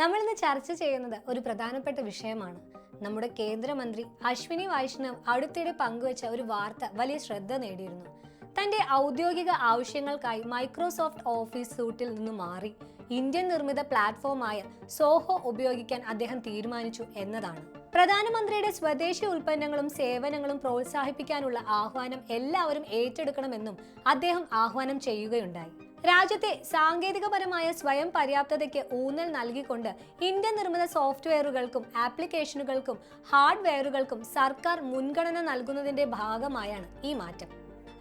നമ്മൾ ഇന്ന് ചർച്ച ചെയ്യുന്നത് ഒരു പ്രധാനപ്പെട്ട വിഷയമാണ്. നമ്മുടെ കേന്ദ്രമന്ത്രി അശ്വിനി വൈഷ്ണവ് അടുത്തിടെ പങ്കുവച്ച ഒരു വാർത്ത വലിയ ശ്രദ്ധ നേടിയിരുന്നു. തന്റെ ഔദ്യോഗിക ആവശ്യങ്ങൾക്കായി മൈക്രോസോഫ്റ്റ് ഓഫീസ് സൂട്ടിൽ നിന്ന് മാറി ഇന്ത്യൻ നിർമ്മിത പ്ലാറ്റ്ഫോമായ സോഹോ ഉപയോഗിക്കാൻ അദ്ദേഹം തീരുമാനിച്ചു എന്നതാണ്. പ്രധാനമന്ത്രിയുടെ സ്വദേശി ഉൽപ്പന്നങ്ങളും സേവനങ്ങളും പ്രോത്സാഹിപ്പിക്കാനുള്ള ആഹ്വാനം എല്ലാവരും ഏറ്റെടുക്കണമെന്നും അദ്ദേഹം ആഹ്വാനം ചെയ്യുകയുണ്ടായി. രാജ്യത്തെ സാങ്കേതികപരമായ സ്വയം പര്യാപ്തതയ്ക്ക് ഊന്നൽ നൽകിക്കൊണ്ട് ഇന്ത്യ നിർമ്മിത സോഫ്റ്റ്വെയറുകൾക്കും ആപ്ലിക്കേഷനുകൾക്കും ഹാർഡ്വെയറുകൾക്കും സർക്കാർ മുൻഗണന നൽകുന്നതിന്റെ ഭാഗമായാണ് ഈ മാറ്റം.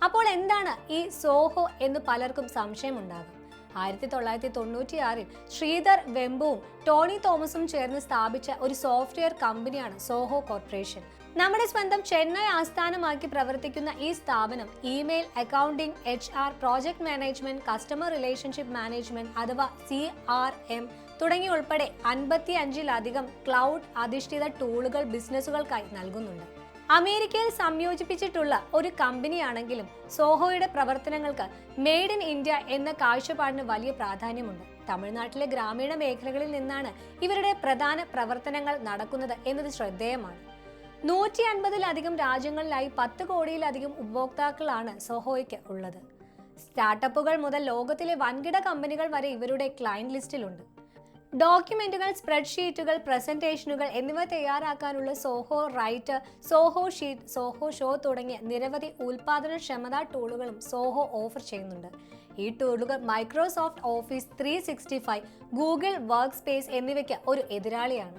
അപ്പോൾ എന്താണ് ഈ സോഹോ എന്ന് പലർക്കും സംശയമുണ്ടാകും? ആയിരത്തി തൊള്ളായിരത്തി തൊണ്ണൂറ്റിയാറിൽ ശ്രീധർ വെമ്പുവും ടോണി തോമസും ചേർന്ന് സ്ഥാപിച്ച ഒരു സോഫ്റ്റ്വെയർ കമ്പനിയാണ് സോഹോ കോർപ്പറേഷൻ. നമ്മുടെ സ്വന്തം ചെന്നൈ ആസ്ഥാനമാക്കി പ്രവർത്തിക്കുന്ന ഈ സ്ഥാപനം email accounting H R project management customer relationship management അഥവാ സി ആർ എം തുടങ്ങി ഉൾപ്പെടെ അൻപത്തി അഞ്ചിലധികം ക്ലൗഡ് അധിഷ്ഠിത ടൂളുകൾ ബിസിനസ്സുകൾക്കായി നൽകുന്നുണ്ട്. അമേരിക്കയിൽ സംയോജിപ്പിച്ചിട്ടുള്ള ഒരു കമ്പനിയാണെങ്കിലും സോഹോയുടെ പ്രവർത്തനങ്ങൾക്ക് മെയ്ഡ് ഇൻ ഇന്ത്യ എന്ന കാഴ്ചപ്പാടിന് വലിയ പ്രാധാന്യമുണ്ട്. തമിഴ്നാട്ടിലെ ഗ്രാമീണ മേഖലകളിൽ നിന്നാണ് ഇവരുടെ പ്രധാന പ്രവർത്തനങ്ങൾ നടക്കുന്നത് എന്നത് ശ്രദ്ധേയമാണ്. നൂറ്റി അൻപതിലധികം രാജ്യങ്ങളിലായി പത്ത് കോടിയിലധികം ഉപഭോക്താക്കളാണ് സോഹോയ്ക്ക് ഉള്ളത്. സ്റ്റാർട്ടപ്പുകൾ മുതൽ ലോകത്തിലെ വൻകിട കമ്പനികൾ വരെ ഇവരുടെ ക്ലയന്റ് ലിസ്റ്റിലുണ്ട് ഡോക്യുമെന്റുകൾ സ്പ്രെഡ്ഷീറ്റുകൾ പ്രസന്റേഷനുകൾ എന്നിവ തയ്യാറാക്കാനുള്ള Zoho write Zoho sheet Zoho show തുടങ്ങിയ നിരവധി ഉൽപാദനക്ഷമതാ ടൂളുകളും സോഹോ ഓഫർ ചെയ്യുന്നുണ്ട്. ഈ ടൂളുകൾ Microsoft Office three sixty five Google workspace എന്നിവയ്ക്ക് ഒരു എതിരാളിയാണ്.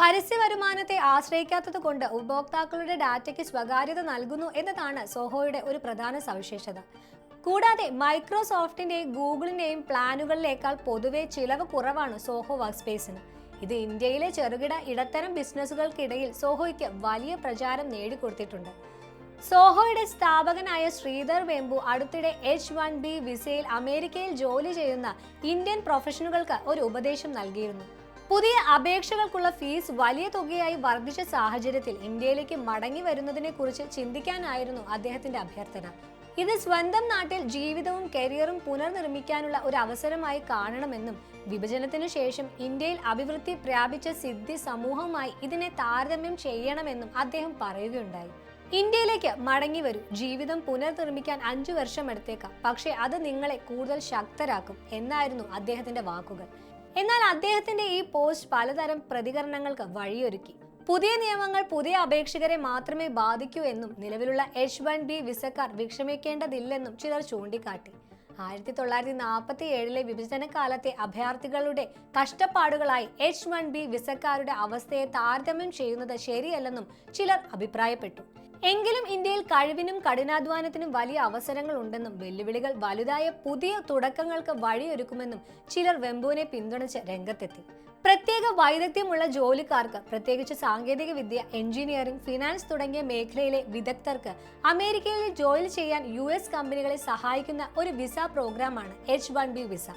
പരസ്യ വരുമാനത്തെ ആശ്രയിക്കാത്തത് കൊണ്ട് ഉപഭോക്താക്കളുടെ ഡാറ്റയ്ക്ക് സ്വകാര്യത നൽകുന്നു എന്നതാണ് സോഹോയുടെ ഒരു പ്രധാന സവിശേഷത. കൂടാതെ മൈക്രോസോഫ്റ്റിന്റെയും ഗൂഗിളിന്റെയും പ്ലാനുകളിലേക്കാൾ പൊതുവെ ചിലവ് കുറവാണ് സോഹോ വർക്ക് സ്പേസിന് ഇത് ഇന്ത്യയിലെ ചെറുകിട ഇടത്തരം ബിസിനസ്സുകൾക്കിടയിൽ സോഹോയ്ക്ക് വലിയ പ്രചാരം നേടിക്കൊടുത്തിട്ടുണ്ട്. സോഹോയുടെ സ്ഥാപകനായ ശ്രീധർ വെമ്പു അടുത്തിടെ എച്ച് വൺ ബി വിസയിൽ അമേരിക്കയിൽ ജോലി ചെയ്യുന്ന ഇന്ത്യൻ പ്രൊഫഷണലുകൾക്ക് ഒരു ഉപദേശം നൽകിയിരുന്നു. പുതിയ അപേക്ഷകൾക്കുള്ള ഫീസ് വലിയ തുകയായി വർദ്ധിച്ച സാഹചര്യത്തിൽ ഇന്ത്യയിലേക്ക് മടങ്ങി വരുന്നതിനെ കുറിച്ച് ചിന്തിക്കാനായിരുന്നു അദ്ദേഹത്തിന്റെ അഭ്യർത്ഥന. ഇത് സ്വന്തം നാട്ടിൽ ജീവിതവും കരിയറും പുനർനിർമ്മിക്കാനുള്ള ഒരു അവസരമായി കാണണമെന്നും വിഭജനത്തിനു ശേഷം ഇന്ത്യയിൽ അഭിവൃദ്ധി പ്രാപിച്ച സിദ്ധി സമൂഹവുമായി ഇതിനെ താരതമ്യം ചെയ്യണമെന്നും അദ്ദേഹം പറയുകയുണ്ടായി. ഇന്ത്യയിലേക്ക് മടങ്ങി വരൂ. ജീവിതം പുനർനിർമ്മിക്കാൻ അഞ്ചു വർഷം എടുത്തേക്കാം പക്ഷേ അത് നിങ്ങളെ കൂടുതൽ ശക്തരാക്കും എന്നായിരുന്നു അദ്ദേഹത്തിന്റെ വാക്കുകൾ. എന്നാൽ അദ്ദേഹത്തിന്റെ ഈ പോസ്റ്റ് പലതരം പ്രതികരണങ്ങൾക്ക് വഴിയൊരുക്കി. പുതിയ നിയമങ്ങൾ പുതിയ അപേക്ഷകരെ മാത്രമേ ബാധിക്കൂ എന്നും നിലവിലുള്ള എച്ച് വൺ ബി വിസക്കാർ വിഷമിക്കേണ്ടതില്ലെന്നും ചിലർ ചൂണ്ടിക്കാട്ടി. ആയിരത്തി തൊള്ളായിരത്തി നാൽപ്പത്തി ഏഴിലെ വിഭജന കാലത്തെ അഭയാർത്ഥികളുടെ കഷ്ടപ്പാടുകളായി എച്ച് വൺ ബി വിസക്കാരുടെ അവസ്ഥയെ താരതമ്യം ചെയ്യുന്നത് ശരിയല്ലെന്നും ചിലർ അഭിപ്രായപ്പെട്ടു. എങ്കിലും ഇന്ത്യയിൽ കഴിവിനും കഠിനാധ്വാനത്തിനും വലിയ അവസരങ്ങൾ ഉണ്ടെന്നും വെല്ലുവിളികൾ വലുതായ പുതിയ തുടക്കങ്ങൾക്ക് വഴിയൊരുക്കുമെന്നും ചിലർ വെമ്പുവിനെ പിന്തുണച്ച് രംഗത്തെത്തി. പ്രത്യേക വൈദഗ്ധ്യമുള്ള ജോലിക്കാർക്ക് പ്രത്യേകിച്ച് സാങ്കേതിക വിദ്യ എഞ്ചിനീയറിംഗ് ഫിനാൻസ് തുടങ്ങിയ മേഖലയിലെ വിദഗ്ധർക്ക് അമേരിക്കയിൽ ജോലി ചെയ്യാൻ യു എസ് കമ്പനികളെ സഹായിക്കുന്ന ഒരു വിസ പ്രോഗ്രാമാണ് എച്ച് വൺ ബി വിസ.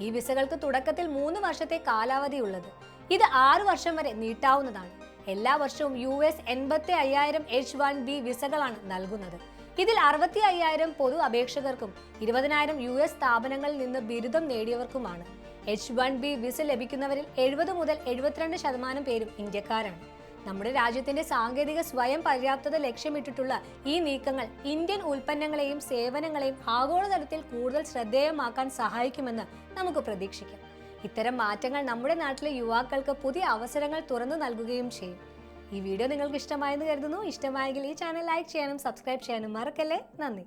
ഈ വിസകൾക്ക് തുടക്കത്തിൽ മൂന്ന് വർഷത്തെ കാലാവധിയുള്ളത്. ഇത് ആറു വർഷം വരെ നീട്ടാവുന്നതാണ്. എല്ലാ വർഷവും യു എസ് എൺപത്തി അയ്യായിരം എച്ച് വൺ ബി വിസകളാണ് നൽകുന്നത്. ഇതിൽ അറുപത്തി അയ്യായിരം പൊതു അപേക്ഷകർക്കും ഇരുപതിനായിരം യു എസ് സ്ഥാപനങ്ങളിൽ നിന്ന് ബിരുദം നേടിയവർക്കുമാണ്. എച്ച് വൺ ബി വിസ ലഭിക്കുന്നവരിൽ എഴുപത് മുതൽ എഴുപത്തിരണ്ട് ശതമാനം പേരും ഇന്ത്യക്കാരാണ്. നമ്മുടെ രാജ്യത്തിന്റെ സാങ്കേതിക സ്വയം പര്യാപ്തത ലക്ഷ്യമിട്ടിട്ടുള്ള ഈ നീക്കങ്ങൾ ഇന്ത്യൻ ഉൽപ്പന്നങ്ങളെയും സേവനങ്ങളെയും ആഗോളതലത്തിൽ കൂടുതൽ ശ്രദ്ധേയമാക്കാൻ സഹായിക്കുമെന്ന് നമുക്ക് പ്രതീക്ഷിക്കാം. ഇത്തരം മാറ്റങ്ങൾ നമ്മുടെ നാട്ടിലെ യുവാക്കൾക്ക് പുതിയ അവസരങ്ങൾ തുറന്നു നൽകുകയും ചെയ്യും. ഈ വീഡിയോ നിങ്ങൾക്ക് ഇഷ്ടമായെന്ന് കരുതുന്നു. ഇഷ്ടമായെങ്കിൽ ഈ ചാനൽ ലൈക്ക് ചെയ്യാനും സബ്സ്ക്രൈബ് ചെയ്യാനും മറക്കല്ലേ? നന്ദി.